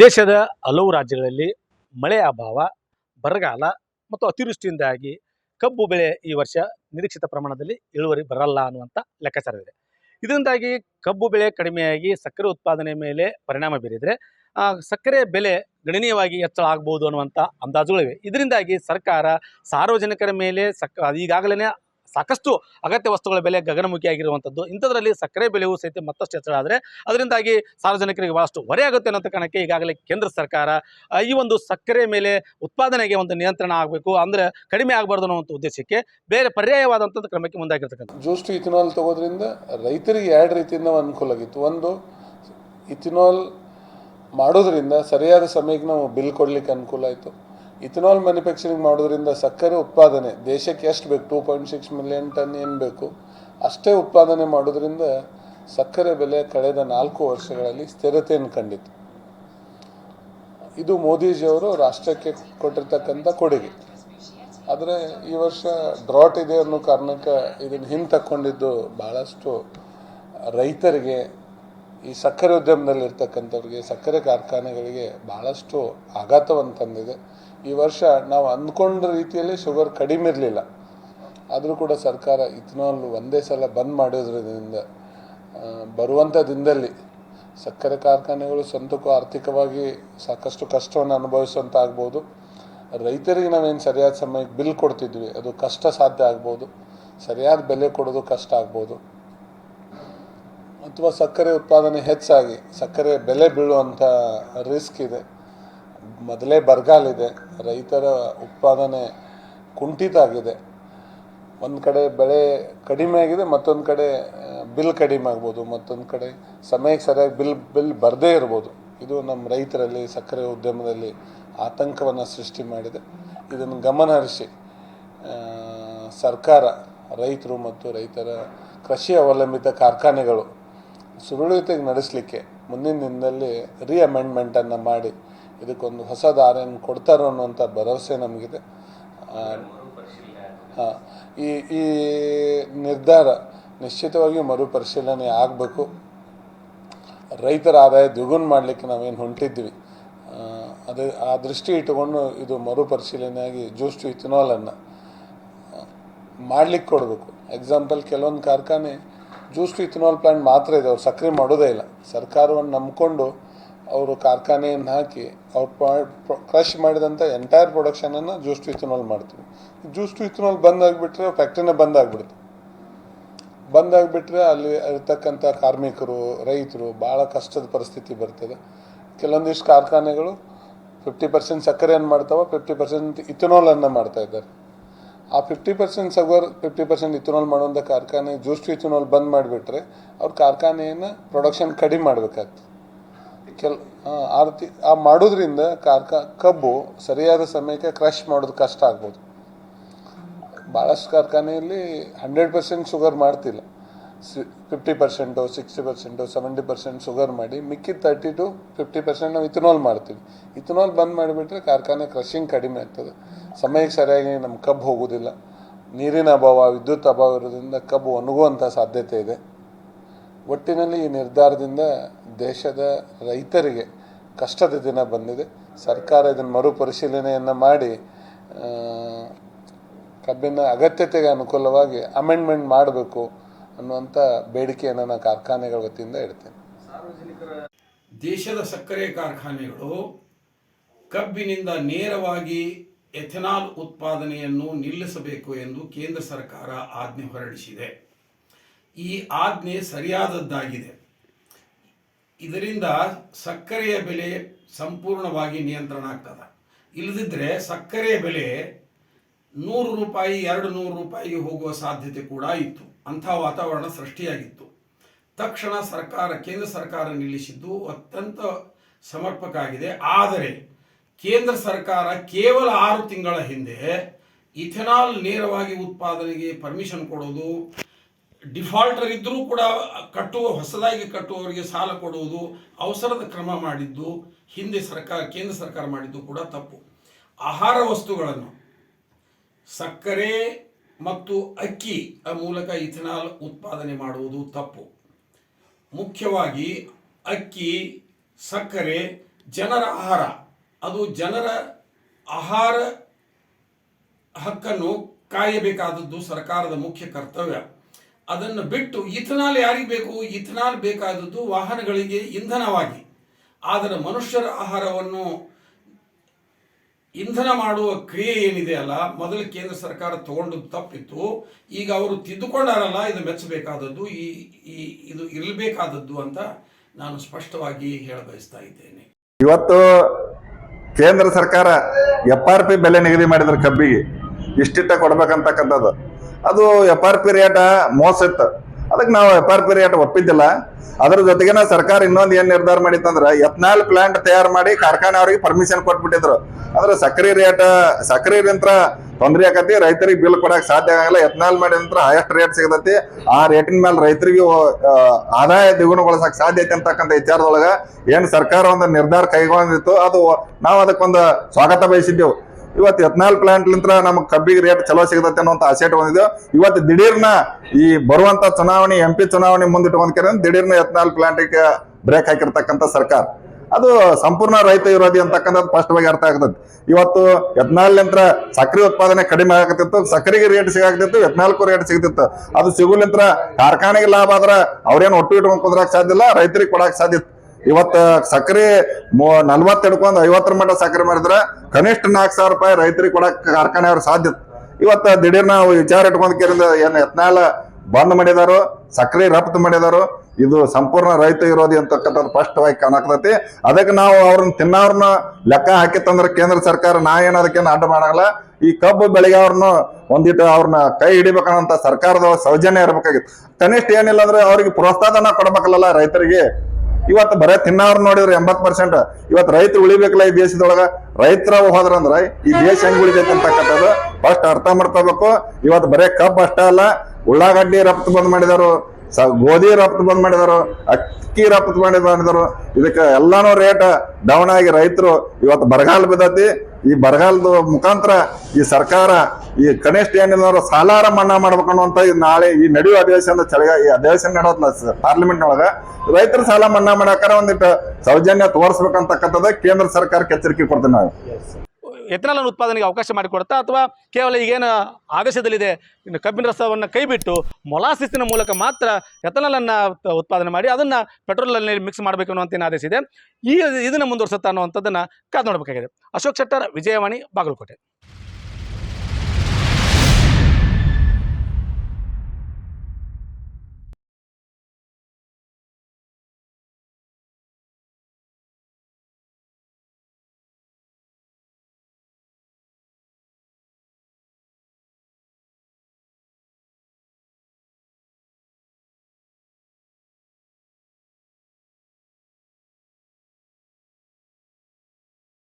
ದೇಶದ ಹಲವು ರಾಜ್ಯಗಳಲ್ಲಿ ಮಳೆ ಅಭಾವ, ಬರಗಾಲ ಮತ್ತು ಅತಿವೃಷ್ಟಿಯಿಂದಾಗಿ ಕಬ್ಬು ಬೆಳೆ ಈ ವರ್ಷ ನಿರೀಕ್ಷಿತ ಪ್ರಮಾಣದಲ್ಲಿ ಇಳುವರಿ ಬರಲ್ಲ ಅನ್ನುವಂಥ ಲೆಕ್ಕಾಚಾರವಿದೆ. ಇದರಿಂದಾಗಿ ಕಬ್ಬು ಬೆಳೆ ಕಡಿಮೆಯಾಗಿ ಸಕ್ಕರೆ ಉತ್ಪಾದನೆ ಮೇಲೆ ಪರಿಣಾಮ ಬೀರಿದರೆ ಸಕ್ಕರೆ ಬೆಲೆ ಗಣನೀಯವಾಗಿ ಹೆಚ್ಚಳ ಆಗ್ಬೋದು ಅನ್ನುವಂಥ ಅಂದಾಜುಗಳಿವೆ. ಇದರಿಂದಾಗಿ ಸರ್ಕಾರ ಸಾರ್ವಜನಿಕರ ಮೇಲೆ ಸಕ್ ಈಗಾಗಲೇ ಸಾಕಷ್ಟು ಅಗತ್ಯ ವಸ್ತುಗಳ ಬೆಲೆ ಗಗನಮುಖಿಯಾಗಿರುವಂಥದ್ದು ಇಂಥದ್ರಲ್ಲಿ ಸಕ್ಕರೆ ಬೆಲೆಯೂ ಸಹಿತ ಮತ್ತಷ್ಟು ಹೆಚ್ಚಳ ಆದರೆ, ಅದರಿಂದಾಗಿ ಸಾರ್ವಜನಿಕರಿಗೆ ಬಹಳಷ್ಟು ಹೊರೆ ಆಗುತ್ತೆ ಅನ್ನೋ ಕಾರಣಕ್ಕೆ ಈಗಾಗಲೇ ಕೇಂದ್ರ ಸರ್ಕಾರ ಈ ಒಂದು ಸಕ್ಕರೆ ಮೇಲೆ ಉತ್ಪಾದನೆಗೆ ಒಂದು ನಿಯಂತ್ರಣ ಆಗಬೇಕು, ಅಂದರೆ ಕಡಿಮೆ ಆಗಬಾರ್ದು ಅನ್ನೋ ಉದ್ದೇಶಕ್ಕೆ ಬೇರೆ ಪರ್ಯಾಯವಾದಂಥದ್ದು ಕ್ರಮಕ್ಕೆ ಮುಂದಾಗಿರ್ತಕ್ಕಂಥ ಜ್ಯೂಸ್ ಟು ಇಥಿನಾಲ್ ತಗೋದ್ರಿಂದ ರೈತರಿಗೆ ಎರಡು ರೀತಿಯಿಂದ ಅನುಕೂಲ ಆಗಿತ್ತು. ಒಂದು, ಇಥಿನಾಲ್ ಮಾಡೋದ್ರಿಂದ ಸರಿಯಾದ ಸಮಯಕ್ಕೆ ನಾವು ಬಿಲ್ ಕೊಡ್ಲಿಕ್ಕೆ ಅನುಕೂಲ ಆಯಿತು. ಇಥಿನಾಲ್ ಮ್ಯಾನುಫ್ಯಾಕ್ಚರಿಂಗ್ ಮಾಡೋದ್ರಿಂದ ಸಕ್ಕರೆ ಉತ್ಪಾದನೆ, ದೇಶಕ್ಕೆ ಎಷ್ಟು ಬೇಕು? Two point six million ton ಏನು ಬೇಕು? ಅಷ್ಟೇ ಉತ್ಪಾದನೆ ಮಾಡೋದ್ರಿಂದ ಸಕ್ಕರೆ ಬೆಲೆ ಕಳೆದ ನಾಲ್ಕು ವರ್ಷಗಳಲ್ಲಿ ಸ್ಥಿರತೆಯನ್ನು ಕಂಡಿತು. ಇದು ಮೋದಿಜಿಯವರು ರಾಷ್ಟ್ರಕ್ಕೆ ಕೊಟ್ಟಿರ್ತಕ್ಕಂಥ ಕೊಡುಗೆ. ಆದರೆ ಈ ವರ್ಷ ಡ್ರಾಟ್ ಇದೆ ಅನ್ನೋ ಕಾರಣಕ್ಕೆ ಇದನ್ನು ಹಿಂದೆ ತಕ್ಕೊಂಡಿದ್ದು ಭಾಳಷ್ಟು ರೈತರಿಗೆ ಈ ಸಕ್ಕರೆ ಉದ್ಯಮದಲ್ಲಿ ಇರ್ತಕ್ಕಂಥವ್ರಿಗೆ ಸಕ್ಕರೆ ಕಾರ್ಖಾನೆಗಳಿಗೆ ಭಾಳಷ್ಟು ಆಘಾತವನ್ನು ತಂದಿದೆ. ಈ ವರ್ಷ ನಾವು ಅಂದ್ಕೊಂಡ ರೀತಿಯಲ್ಲಿ ಶುಗರ್ ಕಡಿಮೆ ಇರಲಿಲ್ಲ. ಆದರೂ ಕೂಡ ಸರ್ಕಾರ ಇಥನಾಲ್ ಒಂದೇ ಸಲ ಬಂದ್ ಮಾಡೋದ್ರಿಂದ ಬರುವಂಥ ದಿನದಲ್ಲಿ ಸಕ್ಕರೆ ಕಾರ್ಖಾನೆಗಳು ಸ್ವಂತಕ್ಕೂ ಆರ್ಥಿಕವಾಗಿ ಸಾಕಷ್ಟು ಕಷ್ಟವನ್ನು ಅನುಭವಿಸುವಂಥ ಆಗ್ಬೋದು. ರೈತರಿಗೆ ನಾವೇನು ಸರಿಯಾದ ಸಮಯಕ್ಕೆ ಬಿಲ್ ಕೊಡ್ತಿದ್ವಿ, ಅದು ಕಷ್ಟ ಸಾಧ್ಯ ಆಗ್ಬೋದು. ಸರಿಯಾದ ಬೆಲೆ ಕೊಡೋದು ಕಷ್ಟ ಆಗ್ಬೋದು. ಅಥವಾ ಸಕ್ಕರೆ ಉತ್ಪಾದನೆ ಹೆಚ್ಚಾಗಿ, ಸಕ್ಕರೆ ಬೆಲೆ ಬೀಳುವಂಥ ರಿಸ್ಕ್ ಇದೆ. ಮೊದಲೇ ಬರಗಾಲಿದೆ ರೈತರ ಉತ್ಪಾದನೆ ಕುಂಠಿತ ಆಗಿದೆ ಒಂದು ಕಡೆ ಬೆಳೆ ಕಡಿಮೆ ಆಗಿದೆ, ಮತ್ತೊಂದು ಕಡೆ ಬಿಲ್ ಕಡಿಮೆ ಆಗ್ಬೋದು, ಮತ್ತೊಂದು ಕಡೆ ಸಮಯಕ್ಕೆ ಸರಿಯಾಗಿ ಬಿಲ್ ಬಿಲ್ ಬರದೇ ಇರ್ಬೋದು. ಇದು ನಮ್ಮ ರೈತರಲ್ಲಿ, ಸಕ್ಕರೆ ಉದ್ಯಮದಲ್ಲಿ ಆತಂಕವನ್ನು ಸೃಷ್ಟಿ ಮಾಡಿದೆ. ಇದನ್ನು ಗಮನಹರಿಸಿ ಸರ್ಕಾರ, ರೈತರು ಮತ್ತು ರೈತರ ಕೃಷಿ ಅವಲಂಬಿತ ಕಾರ್ಖಾನೆಗಳು ಸುರಳಿತೆಗೆ ನಡೆಸಲಿಕ್ಕೆ ಮುಂದಿನ ದಿನದಲ್ಲಿ ರೀ ಅಮೆಂಡ್ಮೆಂಟನ್ನು ಮಾಡಿ ಇದಕ್ಕೊಂದು ಹೊಸ ದಾರಿಯನ್ನು ಕೊಡ್ತಾರೋ ಅನ್ನುವಂಥ ಭರವಸೆ ನಮಗಿದೆ. ಹಾ, ಈ ಈ ನಿರ್ಧಾರ ನಿಶ್ಚಿತವಾಗಿ ಮರುಪರಿಶೀಲನೆ ಆಗಬೇಕು. ರೈತರ ಆದಾಯ ದ್ವಿಗುಣ ಮಾಡಲಿಕ್ಕೆ ನಾವೇನು ಹೊಂಟಿದ್ವಿ ಅದು ಆ ದೃಷ್ಟಿ ಇಟ್ಟುಕೊಂಡು ಇದು ಮರುಪರಿಶೀಲನೆಯಾಗಿ ಜೂಸ್ ಟು ಇಥನಾಲನ್ನು ಮಾಡ್ಲಿಕ್ಕೆ ಕೊಡಬೇಕು. ಎಕ್ಸಾಂಪಲ್ ಕೆಲವೊಂದು ಕಾರ್ಖಾನೆ ಜ್ಯೂಸ್ ಇಥನಾಲ್ ಪ್ಲಾಂಟ್ ಮಾತ್ರ ಇದೆ, ಅವ್ರು ಸಕ್ಕರೆ ಮಾಡೋದೇ ಇಲ್ಲ. ಸರ್ಕಾರವನ್ನು ನಂಬಿಕೊಂಡು ಅವರು ಕಾರ್ಖಾನೆಯನ್ನು ಹಾಕಿ, ಅವ್ರು ಕ್ರಶ್ ಮಾಡಿದಂಥ ಎಂಟೈರ್ ಪ್ರೊಡಕ್ಷನನ್ನು ಜ್ಯೂಸ್ ಇಥನಾಲ್ ಮಾಡ್ತೀವಿ. ಜ್ಯೂಸ್ ಟು ಇಥನಾಲ್ ಬಂದ್ ಫ್ಯಾಕ್ಟ್ರಿನೇ ಬಂದ್ ಆಗಿಬಿಟ್ರೆ ಅಲ್ಲಿ ಇರ್ತಕ್ಕಂಥ ಕಾರ್ಮಿಕರು, ರೈತರು ಭಾಳ ಕಷ್ಟದ ಪರಿಸ್ಥಿತಿ ಬರ್ತದೆ. ಕೆಲವೊಂದಿಷ್ಟು ಕಾರ್ಖಾನೆಗಳು ಫಿಫ್ಟಿ ಪರ್ಸೆಂಟ್ ಸಕ್ಕರೆಯನ್ನು ಮಾಡ್ತಾವೆ ಫಿಫ್ಟಿ ಪರ್ಸೆಂಟ್ ಇಥನಾಲನ್ನು ಮಾಡ್ತಾ ಇದ್ದಾರೆ. ಆ fifty percent sugar fifty percent ethanol ಮಾಡುವಂಥ ಕಾರ್ಖಾನೆ ಜ್ಯೂಸ್ ಇಥನಾಲ್ ಬಂದ್ ಮಾಡಿಬಿಟ್ರೆ ಅವ್ರ ಕಾರ್ಖಾನೆಯನ್ನು ಪ್ರೊಡಕ್ಷನ್ ಕಡಿಮೆ ಮಾಡಬೇಕಾಗ್ತದೆ. ಕೆಲ ಆ, ಆ ಮಾಡೋದ್ರಿಂದ ಕಾರ್ಖಾ ಕಬ್ಬು ಸರಿಯಾದ ಸಮಯಕ್ಕೆ ಕ್ರಶ್ ಮಾಡೋದು ಕಷ್ಟ ಆಗ್ಬೋದು. ಭಾಳಷ್ಟು ಕಾರ್ಖಾನೆಯಲ್ಲಿ ಹಂಡ್ರೆಡ್ ಪರ್ಸೆಂಟ್ ಶುಗರ್ ಮಾಡ್ತಿಲ್ಲ. Fifty percent sixty percent seventy percent sugar ಮಾಡಿ ಮಿಕ್ಕಿದ ತರ್ಟಿ ಟು ಫಿಫ್ಟಿ ಪರ್ಸೆಂಟ್ ನಾವು ಇಥನಾಲ್ ಮಾಡ್ತೀವಿ. ಇಥನಾಲ್ ಬಂದ್ ಮಾಡಿಬಿಟ್ರೆ ಕಾರ್ಖಾನೆ ಕ್ರಷಿಂಗ್ ಕಡಿಮೆ ಆಗ್ತದೆ. ಸಮಯಕ್ಕೆ ಸರಿಯಾಗಿ ನಮ್ಮ ಕಬ್ಬು ಹೋಗೋದಿಲ್ಲ ನೀರಿನ ಅಭಾವ, ವಿದ್ಯುತ್ ಅಭಾವ ಇರೋದ್ರಿಂದ ಕಬ್ಬು ಒಣಗುವಂಥ ಸಾಧ್ಯತೆ ಇದೆ. ಒಟ್ಟಿನಲ್ಲಿ ಈ ನಿರ್ಧಾರದಿಂದ ದೇಶದ ರೈತರಿಗೆ ಕಷ್ಟದ ದಿನ ಬಂದಿದೆ. ಸರ್ಕಾರ ಇದನ್ನು ಮರುಪರಿಶೀಲನೆಯನ್ನು ಮಾಡಿ ಕಬ್ಬಿನ ಅಗತ್ಯತೆಗೆ ಅನುಕೂಲವಾಗಿ ಅಮೆಂಡ್ಮೆಂಟ್ ಮಾಡಬೇಕು ಅನ್ನುವಂಥ ಬೇಡಿಕೆಯನ್ನು ನಾನು ಕಾರ್ಖಾನೆಗಳ ವತಿಯಿಂದ ಇಡ್ತೇನೆ. ದೇಶದ ಸಕ್ಕರೆ ಕಾರ್ಖಾನೆಗಳು ಕಬ್ಬಿನಿಂದ ನೇರವಾಗಿ ಎಥೆನಾಲ್ ಉತ್ಪಾದನೆಯನ್ನು ನಿಲ್ಲಿಸಬೇಕು ಎಂದು ಕೇಂದ್ರ ಸರ್ಕಾರ ಆಜ್ಞೆ ಹೊರಡಿಸಿದೆ. ಈ ಆಜ್ಞೆ ಸರಿಯಾದದ್ದಾಗಿದೆ. ಇದರಿಂದ ಸಕ್ಕರೆಯ ಬೆಲೆ ಸಂಪೂರ್ಣವಾಗಿ ನಿಯಂತ್ರಣ ಆಗ್ತದ. ಇಲ್ಲದಿದ್ದರೆ ಸಕ್ಕರೆಯ ಬೆಲೆ ನೂರು ರೂಪಾಯಿ, ಎರಡು ನೂರು ರೂಪಾಯಿಗೆ ಹೋಗುವ ಸಾಧ್ಯತೆ ಕೂಡ ಇತ್ತು. ಅಂಥ ವಾತಾವರಣ ಸೃಷ್ಟಿಯಾಗಿತ್ತು. ತಕ್ಷಣ ಸರ್ಕಾರ, ಕೇಂದ್ರ ಸರ್ಕಾರ ನಿಲ್ಲಿಸಿದ್ದು ಅತ್ಯಂತ ಸಮರ್ಪಕ ಆಗಿದೆ ಆದರೆ ಕೇಂದ್ರ ಸರ್ಕಾರ ಕೇವಲ ಆರು ತಿಂಗಳ ಹಿಂದೆ ಇಥೆನಾಲ್ ನೇರವಾಗಿ ಉತ್ಪಾದನೆಗೆ ಪರ್ಮಿಷನ್ ಕೊಡೋದು ಡಿಫಾಲ್ಟರ್ ಇದ್ದರೂ ಕೂಡ ಕಟ್ಟುವ, ಹೊಸದಾಗಿ ಕಟ್ಟುವವರಿಗೆ ಸಾಲ ಕೊಡುವುದು ಅವಸರದ ಕ್ರಮ ಮಾಡಿದ್ದು, ಹಿಂದೆ ಸರ್ಕಾರ, ಕೇಂದ್ರ ಸರ್ಕಾರ ಮಾಡಿದ್ದು ಕೂಡ ತಪ್ಪು. ಆಹಾರ ವಸ್ತುಗಳನ್ನು ಸಕ್ಕರೆ ಮತ್ತು ಅಕ್ಕಿ ಮೂಲಕ ಇಥೆನಾಲ್ ಉತ್ಪಾದನೆ ಮಾಡುವುದು ತಪ್ಪು. ಮುಖ್ಯವಾಗಿ ಅಕ್ಕಿ, ಸಕ್ಕರೆ, ಜನರ ಆಹಾರ. ಅದು ಜನರ ಆಹಾರ ಹಕ್ಕನ್ನು ಕಾಯಬೇಕಾದದ್ದು ಸರ್ಕಾರದ ಮುಖ್ಯ ಕರ್ತವ್ಯ. ಅದನ್ನು ಬಿಟ್ಟು ಇಥನಾಲ್ ಯಾರಿಗೆ ಬೇಕು? ಇಥನಾಲ್ ಬೇಕಾದದ್ದು ವಾಹನಗಳಿಗೆ ಇಂಧನವಾಗಿ. ಆದರೆ ಮನುಷ್ಯರ ಆಹಾರವನ್ನು ಇಂಧನ ಮಾಡುವ ಕ್ರಿಯೆ ಏನಿದೆ ಅಲ್ಲ, ಮೊದಲು ಕೇಂದ್ರ ಸರ್ಕಾರ ತಗೊಂಡು ತಪ್ಪಿತ್ತು. ಈಗ ಅವರು ತಿದ್ದುಕೊಂಡಾರಲ್ಲ, ಇದು ಮೆಚ್ಚಬೇಕಾದದ್ದು, ಈ ಇದು ಇರಲೇಬೇಕಾದದ್ದು ಅಂತ ನಾನು ಸ್ಪಷ್ಟವಾಗಿ ಹೇಳ ಬಯಸ್ತಾ ಇದ್ದೇನೆ. ಇವತ್ತು ಕೇಂದ್ರ ಸರ್ಕಾರ ಎಫ್ ಆರ್ ಪಿ ಬೆಲೆ ನಿಗದಿ ಮಾಡಿದ್ರು ಕಬ್ಬಿಗೆ. ಇಷ್ಟಿಟ್ಟ ಕೊಡ್ಬೇಕಂತಕ್ಕಂಥದ್ದು. ಅದು ಎಫ್ ಆರ್ ಪಿ ರೇಟ ಮೋಸ ಇತ್ತು ಅದಕ್ಕೆ ನಾವು ಎಫ್ ಆರ್ ಪಿ ರೇಟ್ ಒಪ್ಪಿದ್ದಿಲ್ಲ. ಅದ್ರ ಜೊತೆಗೆ ಸರ್ಕಾರ ಇನ್ನೊಂದು ಏನು ನಿರ್ಧಾರ ಮಾಡಿತ್ತಂದ್ರೆ ಎತ್ನಾಲ್ ಪ್ಲಾಂಟ್ ತಯಾರು ಮಾಡಿ ಕಾರ್ಖಾನೆ ಅವರಿಗೆ ಪರ್ಮಿಷನ್ ಕೊಟ್ಬಿಟ್ಟಿದ್ರು. ಅಂದ್ರೆ ಸಕ್ಕರೆ ರೇಟ್ ಸಕ್ಕರೆ ಯಂತ್ರ ತೊಂದರೆ ಆಕತಿ ರೈತರಿಗೆ ಬಿಲ್ ಕೊಡಕ್ ಸಾಧ್ಯ ಆಗಲ್ಲ ಎತ್ನಾಲ್ ಮಾಡಿದ ನಂತರ ಹೈಯೆಸ್ಟ್ ರೇಟ್ ಸಿಗತೈತಿ. ಆ ರೇಟಿನ ಮೇಲೆ ರೈತರಿಗೆ ಆದಾಯ ದ್ವಿಗುಣಗೊಳಿಸಕ್ ಸಾಧ್ಯ ಐತಿ ಅಂತಕ್ಕಂಥ ವಿಚಾರದೊಳಗ ಏನ್ ಸರ್ಕಾರ ಒಂದು ನಿರ್ಧಾರ ಕೈಗೊಂಡಿತ್ತು, ಅದು ನಾವು ಅದಕ್ಕೊಂದು ಸ್ವಾಗತ ಬಯಸಿದ್ದೆವು. ಇವತ್ತು ಎತ್ನಾಲ್ ಪ್ಲಾಂಟ್ ನಂತರ ನಮ್ಗೆ ಕಬ್ಬಿಗೆ ರೇಟ್ ಚಲೋ ಸಿಗತೈತೆ ಅನ್ನೋಂಥ ಆಸೆ ಇಟ್ಕೊಂಡಿದ್ದೆವು. ಇವತ್ತು ದಿಢೀರ್ನ ಈ ಬರುವಂತ ಚುನಾವಣೆ ಎಂ ಪಿ ಚುನಾವಣೆ ಮುಂದಿಟ್ಕೊಂಡ್ಕರ ದಿಢೀರ್ನ ಎತ್ನಾಲ್ ಪ್ಲಾಂಟಿಗೆ ಬ್ರೇಕ್ ಹಾಕಿರ್ತಕ್ಕಂಥ ಸರ್ಕಾರ. ಅದು ಸಂಪೂರ್ಣ ರೈತ ವಿರೋಧಿ ಅಂತಕ್ಕಂಥದ್ದು ಸ್ಪಷ್ಟವಾಗಿ ಅರ್ಥ ಆಗ್ತದೆ. ಇವತ್ತು ಎತ್ನಾಲ್ ಯಂತ್ರ ಸಕ್ಕರೆ ಉತ್ಪಾದನೆ ಕಡಿಮೆ ಆಗತ್ತಿತ್ತು ಸಕ್ಕರೆಗೆ ರೇಟ್ ಸಿಗಾಕತ್ತಿತ್ತು ಎತ್ನಾಲ್ಕು ರೇಟ್ ಸಿಗ್ತಿತ್ತು. ಅದು ಸಿಗುಲಿಂತ್ರ ಕಾರ್ಖಾನೆಗೆ ಲಾಭ ಆದ್ರೆ ಅವ್ರೇನು ಒಟ್ಟು ಇಟ್ಕೊಂಡು ಕುದ್ರಾಕ್ ಸಾಧ್ಯ ಇಲ್ಲ, ರೈತರಿಗೆ ಕೊಡಕ್ ಸಾಧ್ಯ ಇವತ್ತು ಸಕ್ಕರೆ ನಲ್ವತ್ತು ಹಿಡ್ಕೊಂಡು ಐವತ್ತರ ಮಟ್ಟ ಸಕ್ಕರೆ ಮಾಡಿದ್ರೆ ಕನಿಷ್ಠ ನಾಲ್ಕು ಸಾವಿರ ರೂಪಾಯಿ ರೈತರಿಗೆ ಕೊಡಕ್ಕೆ ಕಾರ್ಖಾನೆ ಅವ್ರ ಸಾಧ್ಯ ಇವತ್ತು ದಿಢೀರ್ ನಾವು ವಿಚಾರ ಇಟ್ಕೊಂಡ್ ಏನ್ ಎತ್ನಾಳ ಬಂದ್ ಮಾಡಿದಾರೋ ಸಕ್ಕರೆ ರಫ್ತು ಮಾಡಿದಾರೋ, ಇದು ಸಂಪೂರ್ಣ ರೈತ ವಿರೋಧಿ ಅಂತಕ್ಕಂಥದ್ದು ಸ್ಪಷ್ಟವಾಗಿ ಕಾಣಕತೈತಿ ಅದಕ್ಕೆ ನಾವು ಅವ್ರನ್ನ ತಿನ್ನೋರ್ನ ಲೆಕ್ಕ ಹಾಕಿತ್ತಂದ್ರೆ ಕೇಂದ್ರ ಸರ್ಕಾರ ನಾ ಏನು ಅದಕ್ಕೇನು ಅಡ್ಡ ಮಾಡಲ್ಲ ಈ ಕಬ್ಬು ಬೆಳೆಗಾರನು ಒಂದಿಟ್ಟು ಅವ್ರನ್ನ ಕೈ ಹಿಡಿಬೇಕನ್ನಂತ ಸರ್ಕಾರದ ಸೌಜನ್ಯ ಇರಬೇಕಾಗಿತ್ತು. ಕನಿಷ್ಠ ಏನಿಲ್ಲ ಅಂದ್ರೆ ಅವ್ರಿಗೆ ಪ್ರೋತ್ಸಾಹನ ಕೊಡ್ಬೇಕಲ್ಲ ರೈತರಿಗೆ. ಇವತ್ತು ಬರೇ ತಿನ್ನವ್ರ ನೋಡಿದ್ರೆ ಎಂಬತ್ ಪರ್ಸೆಂಟ್ ಇವತ್ತು ರೈತರು ಉಳಿಬೇಕಲ್ಲ ಈ ದೇಶದೊಳಗ. ರೈತರ ಹೋದ್ರಂದ್ರ ಈ ದೇಶ ಹೆಂಗ್ ಉಳಿಬೇಕಂತಕ್ಕಂಥದ್ದು ಫಸ್ಟ್ ಅರ್ಥ ಮಾಡ್ಕೋಬೇಕು. ಇವತ್ತು ಬರೇ ಕಬ್ಬು ಅಷ್ಟೇ ಅಲ್ಲ ಉಳ್ಳಾಗಡ್ಡಿ ರಫ್ತು ಬಂದ್ ಮಾಡಿದಾರು ಗೋಧಿ ರಫ್ತು ಬಂದ್ ಮಾಡಿದಾರು ಅಕ್ಕಿ ರಫ್ತು ಮಾಡಿ ಮಾಡಿದಾರು ಇದಕ್ಕೆ ಎಲ್ಲಾನು ರೇಟ್ ಡೌನ್ ಆಗಿ ರೈತರು ಇವತ್ತು ಬರಗಾಲ ಬಿದ್ದತಿ. ಈ ಬರಗಾಲದ ಮುಖಾಂತರ ಈ ಸರ್ಕಾರ, ಈ ಕನಿಷ್ಠ ಏನಿಲ್ಲ ಸಾಲಾರ ಮನ್ನಾ ಮಾಡ್ಬೇಕು ಈ ನಾಳೆ ಈ ನಡೆಯುವ ಅಧಿವೇಶನದ ಚಳಿಗ, ಈ ಅಧಿವೇಶನ ನಡೆಯೋದ್ಲ ಪಾರ್ಲಿಮೆಂಟ್ ಒಳಗ ರೈತರ ಸಾಲ ಮನ್ನಾ ಮಾಡಾಕಾರ ಒಂದಿಟ್ಟು ಸೌಜನ್ಯ ತೋರಿಸ್ಬೇಕಂತಕ್ಕಂಥದ್ದು ಕೇಂದ್ರ ಸರ್ಕಾರಕ್ಕೆ ಎಚ್ಚರಿಕೆ ಕೊಡ್ತೀನಿ ನಾವು. ಎಥನಾಲ್ ಉತ್ಪಾದನೆಗೆ ಅವಕಾಶ ಮಾಡಿಕೊಡುತ್ತಾ ಅಥವಾ ಕೇವಲ ಈಗೇನು ಆದೇಶದಲ್ಲಿದೆ ಇನ್ನು ಕಬ್ಬಿನ ರಸವನ್ನು ಕೈಬಿಟ್ಟು ಮೊಲಾಸಿಸಿನ ಮೂಲಕ ಮಾತ್ರ ಎಥನಾಲನ್ನು ಉತ್ಪಾದನೆ ಮಾಡಿ ಅದನ್ನು ಪೆಟ್ರೋಲಲ್ಲಿ ಮಿಕ್ಸ್ ಮಾಡಬೇಕು ಅನ್ನುವಂಥ ಏನು ಆದೇಶ ಇದೆ. ಈ ಇದನ್ನು ಮುಂದುವರಿಸುತ್ತಾ ಅನ್ನುವಂಥದ್ದನ್ನು ಕಾದು ನೋಡಬೇಕಾಗಿದೆ. ಅಶೋಕ್ ಶೆಟ್ಟರ್, ವಿಜಯವಾಣಿ, ಬಾಗಲಕೋಟೆ.